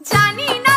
জানি না